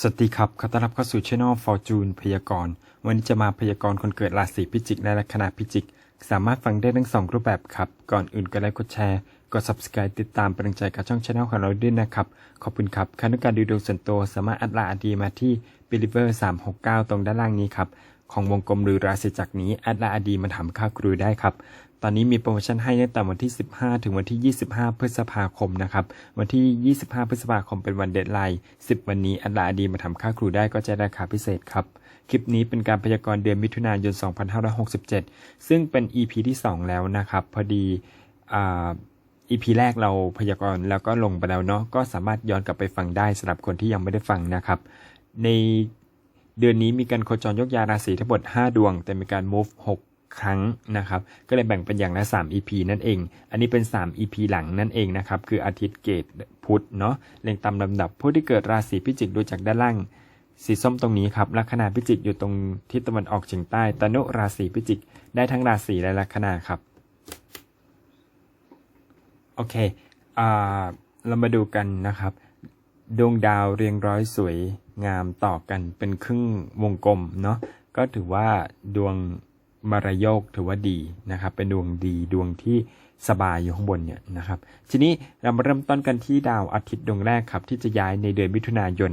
สวัสดีครับ ขอต้อนรับเข้าสู่ช่อง Fortune พยากรณ์ วันนี้จะมาพยากรณ์คนเกิดราศีพิจิกและลัคนาพิจิก สามารถฟังได้ทั้งสองรูปแบบครับ ก่อนอื่นก็ไลค์กดแชร์ กด subscribe ติดตามเป็นกำลังใจกับช่องช anel ของเราด้วยนะครับ ขอบคุณครับใครต้องการดูดวงส่วนตัวสามารถอัดลน์อดีมาที่ believer 369 ตรงด้านล่างนี้ครับ ของวงกลมหรือราศีจักรนี้แอดลน์อดีมาถามค่าครูได้ครับ ตอนนี้มีโปรโมชั่นให้ตั้งแต่วันที่ 15 ถึงวันที่ 25 พฤษภาคมนะครับ วันที่ 25 พฤษภาคมเป็นวันเดทไลน์ 10 วันนี้อดไลน์อดีมาทำค่าครูได้ก็จะได้ราคาพิเศษครับ คลิปนี้เป็นการพยากรณ์เดือนมิถุนายน 2567 ซึ่งเป็น EP ที่ 2 แล้วนะครับ พอดีอ่า EP แรกเราพยากรณ์แล้วก็ลงไปแล้วเนาะ ก็สามารถย้อนกลับไปฟังได้สำหรับคนที่ยังไม่ได้ฟังนะครับ ในเดือนนี้มีการโคจรยกยาราศีทั้งหมด 5 ดวง แต่มีการ move 6 ครั้งนะครับ ก็เลยแบ่งเป็นอย่างละ 3 EP นั่นเอง อันนี้เป็น 3 EP หลังนั่นเองนะครับ คืออาทิตย์เกตพุธเนาะเรียงตามลำดับผู้ที่เกิดราศีพิจิกดูจากด้านล่างสีส้มตรงนี้ครับลัคนาพิจิกอยู่ตรงทิศตะวันออกเฉียงใต้ตนุราศีพิจิกได้ทั้งราศีและลัคนาครับ โอเคอเรามาดูกันนะครับ ดวงดาวเรียงร้อยสวยงามต่อกันเป็นครึ่งวงกลมเนาะก็ถือว่าดวง มารโยกถือว่าดีนะครับ เป็นดวงดีดวงที่สบายอยู่ข้างบนเนี่ยนะครับ ทีนี้เรามาเริ่มต้นกันที่ดาวอาทิตย์ดวงแรกครับ ที่จะย้ายในเดือนมิถุนายน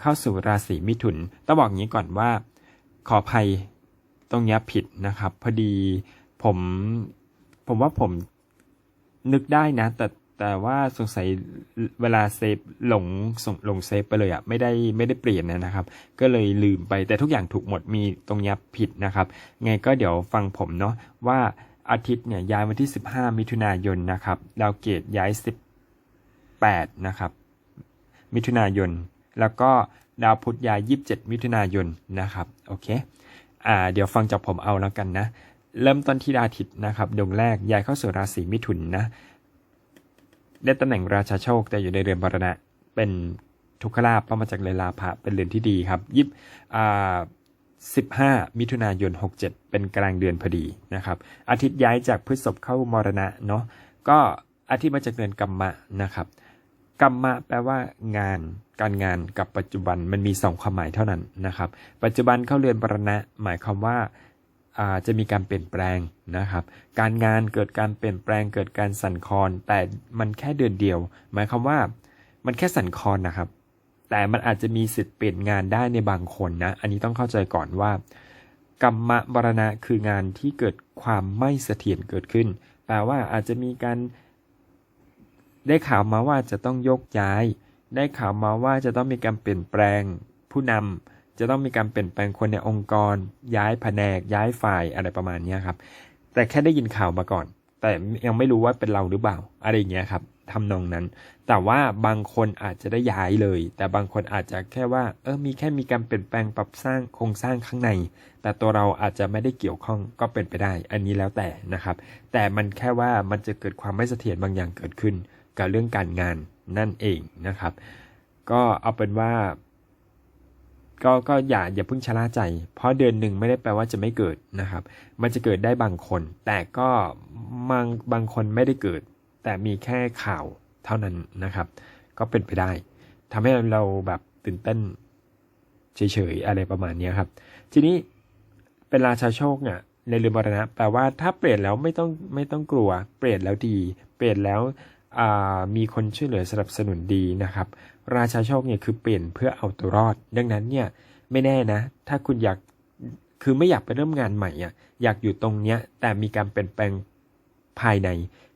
เข้าสู่ราศีมิถุนต้องบอกอย่างนี้ก่อนว่า ขออภัยตรงนี้ผิดนะครับ พอดีผมผมว่าผมนึกได้นะ แต่ แต่ว่าสงสัยเวลาเซฟหลงส่งลงเซฟไปเลยอะ่ะไม่ได้ไม่ได้เปลี่ยนนะครับ ก็เลยลืมไปแต่ทุกอย่างถูกหมดมีตรงเนี้ยผิดนะครับ ไงก็เดี๋ยวฟังผมเนาะว่าอาทิตย์เนี่ยย้ายวันที่ 15 มิถุนายนนะครับดาวเกตย้าย 18 นะครับ มิถุนายน แล้วก็ดาวพุธย้าย 27 มิถุนายนนะครับโอเคอ่าเดี๋ยวฟังจากผมเอาแล้วกันนะ เริ่มต้นที่ดาวอาทิตย์นะครับดวงแรกย้ายเข้าสู่ราศีมิถุนนะ ได้ตำแหน่งราชาโชคแต่อยู่ในเรือนบรณะ เป็นทุกขลาภเพราะมาจากเรือนลาภะเป็นเรือนที่ดีครับยิบอ่า15มิถุนายน67เป็นกลางเดือนพอดีนะครับ อาทิตย์ย้ายจากพฤษภเข้ามรณะเนาะก็อาทิตย์มาจากเดือนกัมมะนะครับกัมมะแปลว่างานการงานกับปัจจุบันมันมีสองความหมายเท่านั้นนะครับ ปัจจุบันเข้าเรือนบรณะ หมายความว่า จะมีการเปลี่ยนแปลงนะครับ การงานเกิดการเปลี่ยนแปลงเกิดการสั่นคลอน แต่มันแค่เดือนเดียว หมายความว่ามันแค่สั่นคลอนนะครับ แต่มันอาจจะมีสิทธิ์เปลี่ยนงานได้ในบางคนนะ อันนี้ต้องเข้าใจก่อนว่ากรรมบรณะคืองานที่เกิดความไม่เสถียรเกิดขึ้น แปลว่าอาจจะมีการได้ข่าวมาว่าจะต้องยกย้าย ได้ข่าวมาว่าจะต้องมีการเปลี่ยนแปลงผู้นำ จะต้องมีการเปลี่ยนแปลงคนในองค์กร ย้ายแผนก ย้ายฝ่ายอะไรประมาณนี้ครับ แต่แค่ได้ยินข่าวมาก่อน แต่ยังไม่รู้ว่าเป็นเราหรือเปล่า อะไรอย่างเงี้ยครับทำนองนั้น แต่ว่าบางคนอาจจะได้ย้ายเลย แต่บางคนอาจจะแค่ว่า เออ มีแค่มีการเปลี่ยนแปลงปรับสร้างโครงสร้างข้างใน แต่ตัวเราอาจจะไม่ได้เกี่ยวข้องก็เป็นไปได้ อันนี้แล้วแต่นะครับ แต่มันแค่ว่ามันจะเกิดความไม่เสถียรบางอย่างเกิดขึ้น กับเรื่องการงานนั่นเองนะครับ ก็เอาเป็นว่า ก็ก็อย่าอย่าเพิ่งชะล่าใจ เพราะเดือนหนึ่งไม่ได้แปลว่าจะไม่เกิดนะครับ มันจะเกิดได้บางคน แต่ก็บางบางคนไม่ได้เกิด แต่มีแค่ข่าวเท่านั้นนะครับ ก็เป็นไปได้ทำให้เราแบบตื่นเต้นเฉยๆอะไรประมาณนี้ครับ ทีนี้เป็นราชาโชคเนี่ยในเรือนมรณะแปลว่าถ้าเปลี่ยนแล้วไม่ต้องไม่ต้องกลัว เปลี่ยนแล้วดี เปลี่ยนแล้วมีคนช่วยเหลือสนับสนุนดีนะครับ ราชาโชคเนี่ยคือเปลี่ยนเพื่อเอาตัวรอด ดังนั้นเนี่ยไม่แน่นะ ถ้าคุณอยากคือไม่อยากไปเริ่มงานใหม่อะอยากอยู่ตรงเนี้ยแต่มีการเปลี่ยนแปลงภายใน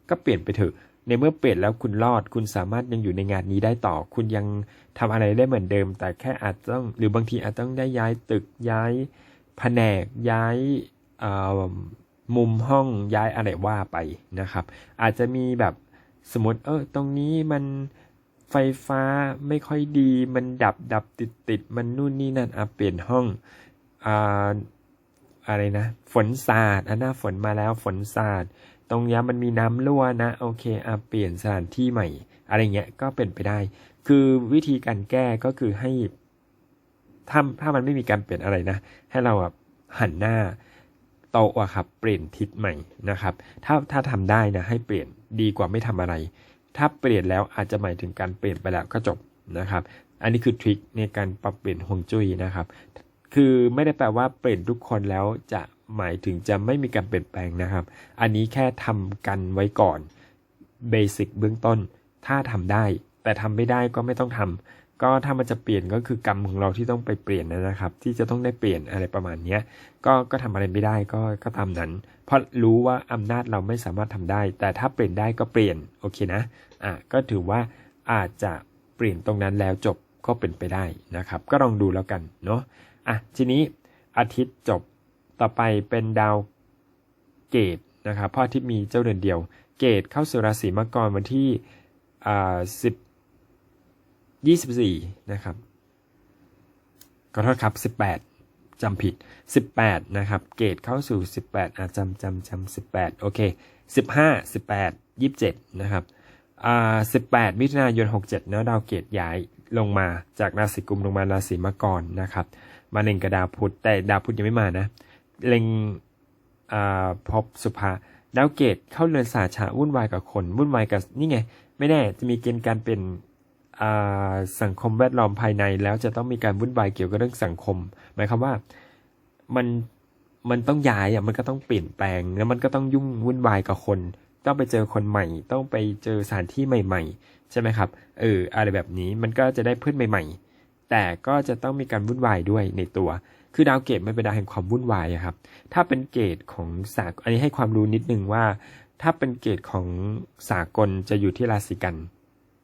ก็เปลี่ยนไปเถอะ ในเมื่อเปลี่ยนแล้วคุณรอด คุณสามารถยังอยู่ในงานนี้ได้ต่อ คุณยังทำอะไรได้เหมือนเดิม แต่แค่อาจต้อง หรือบางทีอาจต้องได้ย้ายตึกย้ายแผนกย้ายมุมห้องย้ายอะไรว่าไปนะครับ อาจจะมีแบบสมมติเออตรงนี้มัน ไฟฟ้าไม่ค่อยดีมันดับดับติดติดมันนู่นนี่นั่นอะเปลี่ยนห้องอ่าอะไรนะ ฝนสาดอะหน้าฝนมาแล้วฝนสาดตรงนี้มันมีน้ำรั่วนะ โอเคอะเปลี่ยนสถานที่ใหม่ อะไรเงี้ยก็เป็นไปได้ คือวิธีการแก้ก็คือให้ถ้าถ้ามันไม่มีการเปลี่ยนอะไรนะ ให้เราแบบหันหน้าโต๊ะอะครับ เปลี่ยนทิศใหม่นะครับ ถ้าถ้าทำได้นะให้เปลี่ยนดีกว่าไม่ทำอะไร ถ้าเปลี่ยนแล้วอาจจะหมายถึงการเปลี่ยนไปแล้วก็จบนะครับ อันนี้คือทริคในการปรับเปลี่ยนฮวงจุ้ยนะครับ คือไม่ได้แปลว่าเปลี่ยนทุกคนแล้วจะหมายถึงจะไม่มีการเปลี่ยนแปลงนะครับ อันนี้แค่ทำกันไว้ก่อนเบสิกเบื้องต้น ถ้าทำได้ แต่ทำไม่ได้ก็ไม่ต้องทำ ก็ถ้ามันจะเปลี่ยนก็คือกรรมของเราที่ต้องไปเปลี่ยนนะครับ ที่จะต้องได้เปลี่ยนอะไรประมาณเนี้ยก็ก็ทำอะไรไม่ได้ก็ก็ตามนั้น เพราะรู้ว่าอำนาจเราไม่สามารถทำได้ แต่ถ้าเปลี่ยนได้ก็เปลี่ยนโอเคนะอะก็ถือว่าอาจจะเปลี่ยนตรงนั้นแล้วจบก็เป็นไปได้นะครับ ก็ลองดูแล้วกันเนาะอะทีนี้อาทิตย์จบต่อไปเป็นดาวเกตนะครับเพราะอาทิตย์มีเจ้าเดือนเดียว เกตเข้าสู่ราศีมังกรวันที่อ่าสิบ ยี่สิบสี่นะครับขอโทษครับสิบแปดจำผิดสิบแปดนะครับ เกตเข้าสู่สิบแปดอาจำจำจำสิบแปดโอเคสิบห้าสิบแปดยี่สิบเจ็ดนะครับอ่าสิบแปดมิถุนายนหกเจ็ดเนาะดาวเกตย้ายลงมาจากราศีกุมลงมาราศีมังกรนะครับ มาเล็งกับดาวพุธแต่ดาวพุธยังไม่มานะเล็งอ่าพบสุภาดาวเกตเข้าเรือนสาชาวุ่นวายกับคนวุ่นวายกับนี่ไง ไม่แน่จะมีเกณฑ์การเป็น สังคมแวดล้อมภายในแล้วจะต้องมีการวุ่นวายเกี่ยวกับเรื่องสังคม หมายความว่ามันมันต้องย้ายอะมันก็ต้องเปลี่ยนแปลงแล้วมันก็ต้องยุ่งวุ่นวายกับคน ต้องไปเจอคนใหม่ ต้องไปเจอสถานที่ใหม่ ๆ ใช่ไหมครับเอออะไรแบบนี้มันก็จะได้เพื่อนใหม่ ๆ แต่ก็จะต้องมีการวุ่นวายด้วยในตัว คือดาวเกตมันเป็นดาวแห่งความวุ่นวายครับ ถ้าเป็นเกตของสากอันนี้ให้ความรู้นิดนึงว่า ถ้าเป็นเกตของสากลจะอยู่ที่ราศีกัน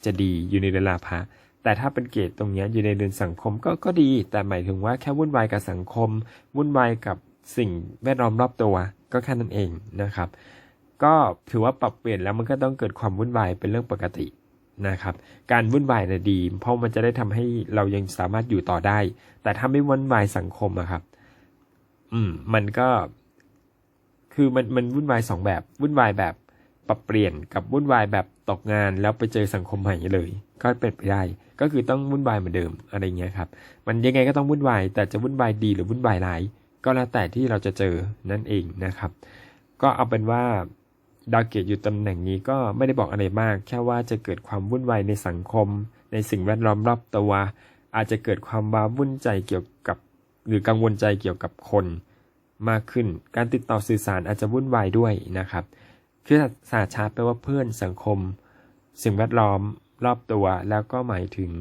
จะดีอยู่ในเดือนลาภะแต่ถ้าเป็นเกตตรงเนี้ยอยู่ในเดือนสังคมก็ก็ดี แต่หมายถึงว่าแค่วุ่นวายกับสังคม วุ่นวายกับสิ่งแวดล้อมรอบตัว ก็แค่นั้นเองนะครับ ก็ถือว่าปรับเปลี่ยนแล้วมันก็ต้องเกิดความวุ่นวายเป็นเรื่องปกตินะครับ การวุ่นวายนะดี เพราะมันจะได้ทำให้เรายังสามารถอยู่ต่อได้ แต่ถ้าไม่วุ่นวายสังคมอะครับ อืม มันก็ คือมันมันวุ่นวายสองแบบ วุ่นวายแบบ ปรับเปลี่ยนกับวุ่นวายแบบตกงานแล้วไปเจอสังคมใหม่เลย ก็เป็นไปได้ก็คือต้องวุ่นวายเหมือนเดิมอะไรเงี้ยครับมันยังไงก็ต้องวุ่นวายแต่จะวุ่นวายดีหรือวุ่นวายร้ายก็แล้วแต่ที่เราจะเจอนั่นเองนะครับ ก็เอาเป็นว่าดาวเกตอยู่ตำแหน่งนี้ก็ไม่ได้บอกอะไรมาก แค่ว่าจะเกิดความวุ่นวายในสังคม ในสิ่งแวดล้อมรอบตัวอาจจะเกิดความว้าวุ่นใจเกี่ยวกับ หรือกังวลใจเกี่ยวกับคนมากขึ้น การติดต่อสื่อสารอาจจะวุ่นวายด้วยนะครับ คือศาสตร์ชาร์ตแปลว่าเพื่อนสังคม สิ่งแวดล้อมรอบตัว แล้วก็หมายถึง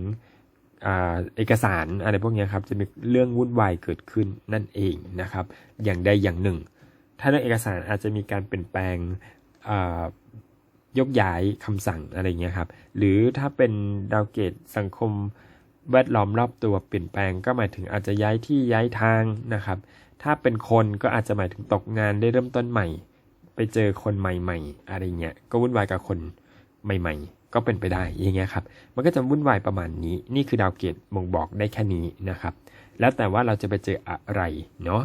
อเอกสารอะไรพวกนี้ครับจะมีเรื่องวุ่นวายเกิดขึ้นนั่นเองนะครับ อย่างใดอย่างหนึ่ง ถ้าเรื่องเอกสารอาจจะมีการเปลี่ยนแปลงยกย้ายคำสั่งอะไรเงี้ยครับ หรือถ้าเป็นดาวเกตสังคมแวดล้อมรอบตัวเปลี่ยนแปลงก็หมายถึงอาจจะย้ายที่ย้ายทางนะครับ ถ้าเป็นคนก็อาจจะหมายถึงตกงานได้เริ่มต้นใหม่ ไปเจอคนใหม่ๆ อะไรเงี้ยก็วุ่นวายกับคนใหม่ ๆ ก็เป็นไปได้อย่างเงี้ยครับมันก็จะวุ่นวายประมาณนี้ นี่คือดาวเกตบ่งบอกได้แค่นี้นะครับ แล้วแต่ว่าเราจะไปเจออะไรเนาะ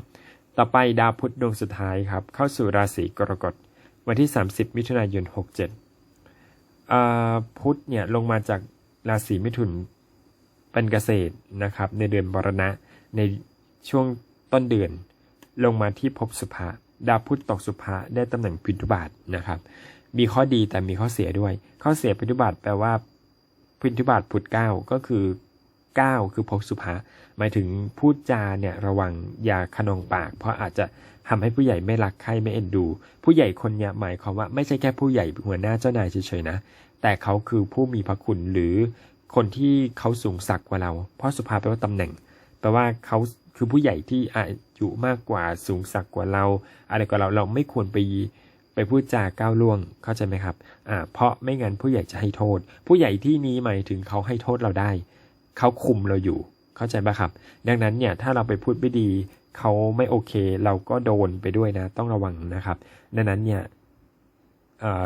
ต่อไปดาวพุธดวงสุดท้ายครับ เข้าสู่ราศีกรกฎวันที่ 30 มิถุนายน 67อ่าพุธเนี่ยลงมาจากราศีมิถุนเป็นเกษตรนะครับ ในเดือนบรณะในช่วงต้นเดือน ลงมาที่ภพสุภะ ดาวพุธตกสุภะได้ตำแหน่งพินทุบาทนะครับ มีข้อดีแต่มีข้อเสียด้วย ข้อเสียพินทุบาทแปลว่าพินทุบาทพุธเก้าก็คือเก้าคือภพสุภะหมายถึงพูดจาเนี่ยระวังอย่าขนองปาก เพราะอาจจะทำให้ผู้ใหญ่ไม่รักใครไม่เอ็นดู ผู้ใหญ่คนเนี้ยหมายความว่าไม่ใช่แค่ผู้ใหญ่หัวหน้าเจ้านายเฉยๆนะ แต่เขาคือผู้มีพระคุณหรือคนที่เขาสูงสักกว่าเรา เพราะสุภาแปลว่าตำแหน่ง แปลว่าเขาคือผู้ใหญ่ที่อายุมากกว่าสูงสักกว่าเรา อะไรกว่าเราเราไม่ควรไปไปพูดจาก้าวล่วงเข้าใจไหมครับอ่าเพราะไม่งั้นผู้ใหญ่จะให้โทษ ผู้ใหญ่ที่นี้หมายถึงเขาให้โทษเราได้ เขาคุมเราอยู่ เข้าใจปะครับ ดังนั้นเนี่ยถ้าเราไปพูดไม่ดี เขาไม่โอเค เราก็โดนไปด้วยนะ ต้องระวังนะครับ ดังนั้นเนี่ย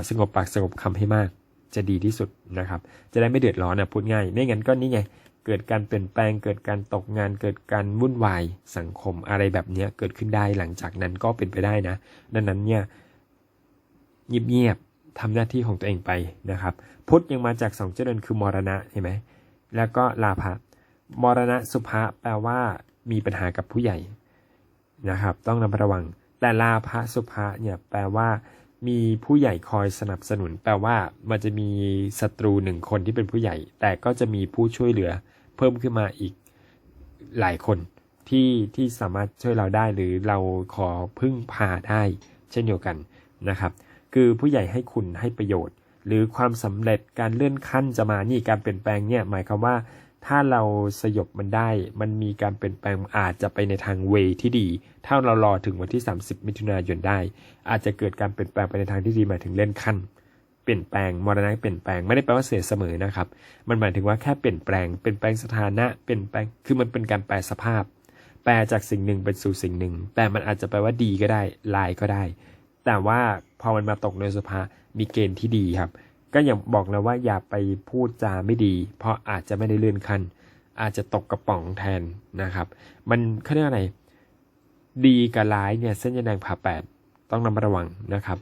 สงบปากสงบคำให้มากจะดีที่สุดนะครับ จะได้ไม่เดือดร้อนนะพูดง่าย ไม่งั้นก็นี่ไง เกิดการเปลี่ยนแปลง เกิดการตกงาน เกิดการวุ่นวายสังคมอะไรแบบเนี้ยเกิดขึ้นได้หลังจากนั้นก็เป็นไปได้นะ ดังนั้นเนี่ยเงียบๆทำหน้าที่ของตัวเองไปนะครับ พุทธยังมาจากสองเจริญคือมรณะเห็นไหมแล้วก็ลาภะมรณะสุภะแปลว่ามีปัญหากับผู้ใหญ่นะครับ ต้องระมัดระวัง แต่ลาภะสุภะเนี่ยแปลว่ามีผู้ใหญ่คอยสนับสนุน แปลว่ามันจะมีศัตรูหนึ่งคนที่เป็นผู้ใหญ่ แต่ก็จะมีผู้ช่วยเหลือ เพิ่มขึ้นมาอีกหลายคนที่ที่สามารถช่วยเราได้หรือเราขอพึ่งพาได้เช่นเดียวกันนะครับ คือผู้ใหญ่ให้คุณให้ประโยชน์ หรือความสำเร็จการเลื่อนขั้นจะมานี่การเปลี่ยนแปลงเนี่ยหมายความว่า ถ้าเราสยบมันได้ มันมีการเปลี่ยนแปลงอาจจะไปในทางเวที่ดี ถ้าเรารอถึงวันที่ 30 มิถุนายนได้ อาจจะเกิดการเปลี่ยนแปลงไปในทางที่ดีหมายถึงเลื่อนขั้น เปลี่ยนแปลงมรณะเปลี่ยนแปลงไม่ได้แปลว่าเสียเสมอนะครับ มันหมายถึงว่าแค่เปลี่ยนแปลงเปลี่ยนแปลงสถานะเปลี่ยนแปลงคือมันเป็นการแปลสภาพ แปลจากสิ่งหนึ่งเป็นสู่สิ่งหนึ่ง แต่มันอาจจะแปลว่าดีก็ได้ลายก็ได้ แต่ว่าพอมันมาตกในสภามีเกณฑ์ที่ดีครับ ก็อย่างบอกแล้วว่าอย่าไปพูดจาไม่ดี เพราะอาจจะไม่ได้เลื่อนขั้นอาจจะตกกระป๋องแทนนะครับ มันเขาเรียกอะไร ดีกับร้ายเนี่ยเส้นยาแดงผ่าแปดต้องระมัดระวังนะครับ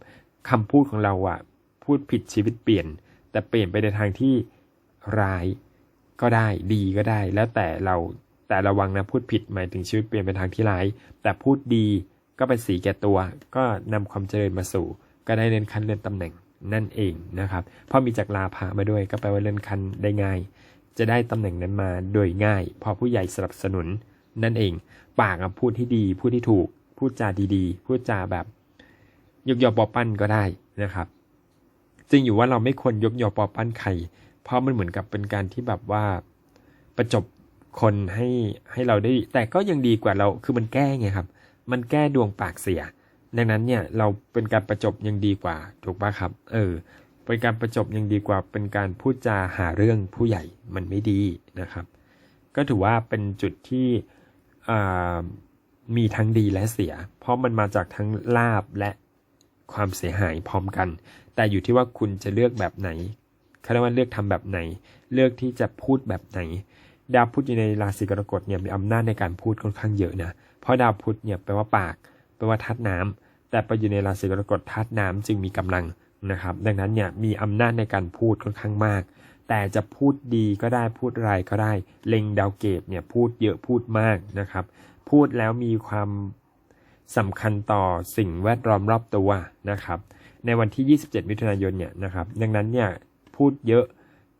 คำพูดของเราอะ พูดผิดชีวิตเปลี่ยน แต่เปลี่ยนไปในทางที่ร้ายก็ได้ดีก็ได้ แล้วแต่เราแต่ระวังนะพูดผิดหมายถึงชีวิตเปลี่ยนไปทางที่ร้าย แต่พูดดีก็เป็นสีแก่ตัว ก็นำความเจริญมาสู่ ก็ได้เลื่อนขั้นเลื่อนตำแหน่งนั่นเองนะครับเพราะมีจากลาภามาด้วยก็แปลว่าเลื่อนขั้นได้ง่าย จะได้ตำแหน่งนั้นมาโดยง่ายพอผู้ใหญ่สนับสนุนนั่นเอง ปากอะพูดที่ดีพูดที่ถูก พูดจาดีๆ พูดจาแบบยกยอปอปั้นก็ได้นะครับ จึงอยู่ว่าเราไม่ควรยกยอปอปั้นใคร เพราะมันเหมือนกับเป็นการที่แบบว่าประจบคนให้ให้เราได้ แต่ก็ยังดีกว่าเราคือมันแก้ไงครับ มันแก้ดวงปากเสีย ดังนั้นเนี่ยเราเป็นการประจบยังดีกว่าถูกปะครับ เออ เป็นการประจบยังดีกว่า เป็นการพูดจาหาเรื่องผู้ใหญ่มันไม่ดีนะครับ ก็ถือว่าเป็นจุดที่มีทั้งดีและเสีย เพราะมันมาจากทั้งลาบและ ความเสียหายพร้อมกัน แต่อยู่ที่ว่าคุณจะเลือกแบบไหนเขาเรียกว่าเลือกทำแบบไหน เลือกที่จะพูดแบบไหน ดาวพุธอยู่ในราศีกรกฎเนี่ยมีอำนาจในการพูดค่อนข้างเยอะนะ เพราะดาวพุธเนี่ยแปลว่าปากแปลว่าธาตุน้ำแต่ไปอยู่ในราศีกรกฎธาตุน้ำจึงมีกำลังนะครับ ดังนั้นเนี่ยมีอำนาจในการพูดค่อนข้างมาก แต่จะพูดดีก็ได้พูดไรก็ได้ เล็งดาวเกตเนี่ยพูดเยอะพูดมากนะครับ พูดแล้วมีความ สำคัญต่อสิ่งแวดล้อมรอบตัวนะครับ ในวันที่ 27 มิถุนายนเนี่ยนะครับ ดังนั้นเนี่ยพูดเยอะ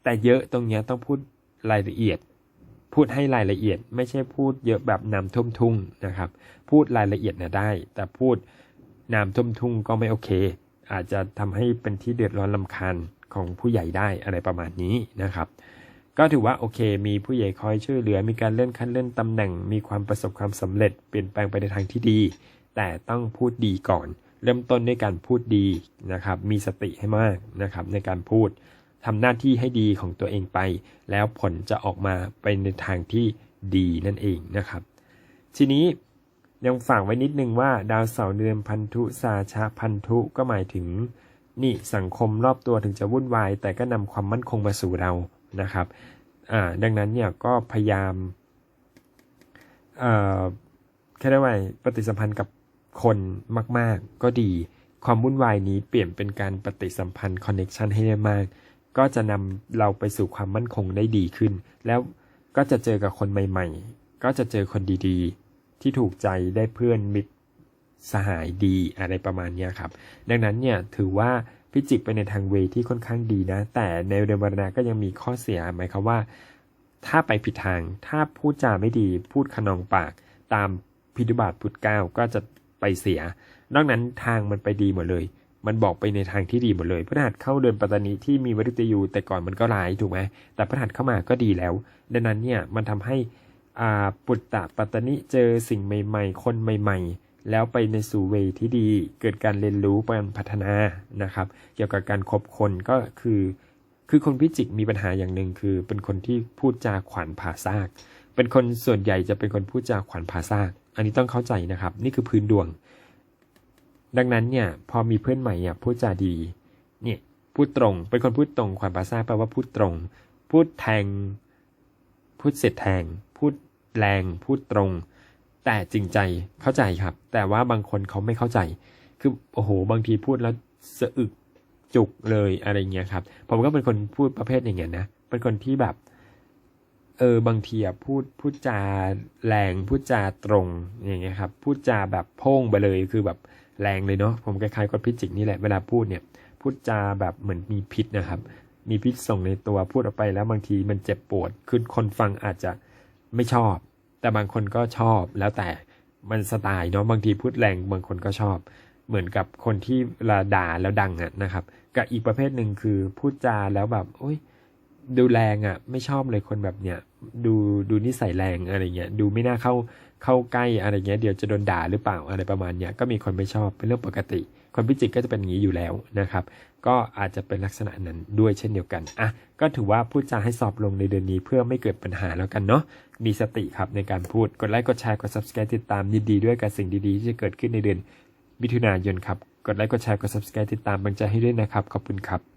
แต่เยอะตรงนี้ต้องพูดรายละเอียด พูดให้รายละเอียด ไม่ใช่พูดเยอะแบบนำท่มทุ่งนะครับ พูดรายละเอียดนะได้ แต่พูดนำท่มทุ่งก็ไม่โอเค อาจจะทำให้เป็นที่เดือดร้อนลำคาญของผู้ใหญ่ได้อะไรประมาณนี้นะครับ ก็ถือว่าโอเค มีผู้ใหญ่คอยช่วยเหลือ มีการเลื่อนขั้นเลื่อนตำแหน่ง มีความประสบความสำเร็จ เปลี่ยนแปลงไปในทางที่ดี แต่ต้องพูดดีก่อน เริ่มต้นด้วยการพูดดีนะครับ มีสติให้มากนะครับในการพูดทำหน้าที่ให้ดีของตัวเองไป แล้วผลจะออกมาไปในทางที่ดีนั่นเองนะครับ ทีนี้ยังฝากไว้นิดนึงว่า ดาวเสาร์เดือนพันธุสาชาพันธุก็หมายถึงนี่สังคมรอบตัวถึงจะวุ่นวาย แต่ก็นำความมั่นคงมาสู่เรา นะครับดังนั้นเนี่ยก็พยายามแค่ได้ว่าปฏิสัมพันธ์กับคนมาก ๆ ก็ดีความวุ่นวายนี้เปลี่ยนเป็นการปฏิสัมพันธ์คอนเน็ชันให้ได้มาก ก็จะนำเราไปสู่ความมั่นคงได้ดีขึ้น แล้วก็จะเจอกับคนใหม่ ๆ ก็จะเจอคนดีๆ ที่ถูกใจได้เพื่อนมิตรสหายดีอะไรประมาณนี้ครับ ดังนั้นเนี่ยถือว่า พิจิกไปในทางเวที่ค่อนข้างดีนะ แต่ในเดือนมรณะก็ยังมีข้อเสียหมายความว่า ถ้าไปผิดทาง ถ้าพูดจาไม่ดี พูดขนองปาก ตามพิธุบาทพุทธเก้าก็จะไปเสีย นอกนั้นทางมันไปดีหมดเลย มันบอกไปในทางที่ดีหมดเลย พระหัสเข้าเดินปัตตานีที่มีวริตยูแต่ก่อนมันก็ร้ายถูกไหมแต่พระหัสเข้ามาก็ดีแล้ว ดังนั้นเนี่ยมันทำให้อาปุตตะปัตตานีเจอสิ่งใหม่ ๆ คนใหม่ ๆ แล้วไปในสู่เวที่ดี เกิดการเรียนรู้การพัฒนานะครับ เกี่ยวกับการคบคนก็คือ คือคนพิจิกมีปัญหาอย่างหนึ่งคือ เป็นคนที่พูดจาขวัญผาซาก เป็นคนส่วนใหญ่จะเป็นคนพูดจาขวัญผาซาก อันนี้ต้องเข้าใจนะครับ นี่คือพื้นดวง ดังนั้นเนี่ยพอมีเพื่อนใหม่เนี่ยพูดจาดี เนี่ยพูดตรง เป็นคนพูดตรงความภาษากแปลว่าพูดตรง พูดแทง พูดเสร็จแทง พูดแรง พูดตรง แต่จริงใจเข้าใจครับ แต่ว่าบางคนเขาไม่เข้าใจ คือโอ้โหบางทีพูดแล้วสะอึกจุกเลยอะไรเงี้ยครับ ผมก็เป็นคนพูดประเภทอย่างเงี้ยนะ เป็นคนที่แบบ เออบางทีอะพูดพูดจาแรงพูดจาตรงอย่างเงี้ยครับ พูดจาแบบพ่งไปเลยคือแบบแรงเลยเนาะผมคล้ายๆกับพิจิกนี่แหละเวลาพูดเนี่ย พูดจาแบบเหมือนมีพิษนะครับ มีพิษส่งในตัวพูดออกไปแล้วบางทีมันเจ็บปวดคือคนฟังอาจจะไม่ชอบ แต่บางคนก็ชอบแล้วแต่มันสไตล์เนาะบางทีพูดแรงบางคนก็ชอบ เหมือนกับคนที่เวลาด่าแล้วดังอะนะครับ กับอีกประเภทหนึ่งคือพูดจาแล้วแบบโอ้ยดูแรงอะไม่ชอบเลยคนแบบเนี้ยดูดูนิสัยแรงอะไรเงี้ยดูไม่น่าเข้าเข้าใกล้อะไรเงี้ยเดี๋ยวจะโดนด่าหรือเปล่าอะไรประมาณเนี้ยก็มีคนไม่ชอบเป็นเรื่องปกติ คนพิจิกก็จะเป็นอย่างนี้อยู่แล้วนะครับ ก็อาจจะเป็นลักษณะนั้นด้วยเช่นเดียวกันอะก็ถือว่าพูดจาให้สอบลงในเดือนนี้เพื่อไม่เกิดปัญหาแล้วกันเนาะมีสติครับในการพูดกดไลค์กดแชร์กด subscribe ติดตามยินดีด้วยกับสิ่งดีๆ ที่จะเกิดขึ้นในเดือนมิถุนายนครับกดไลค์กดแชร์กด subscribe ติดตามบังใจให้ด้วยนะครับขอบคุณครับ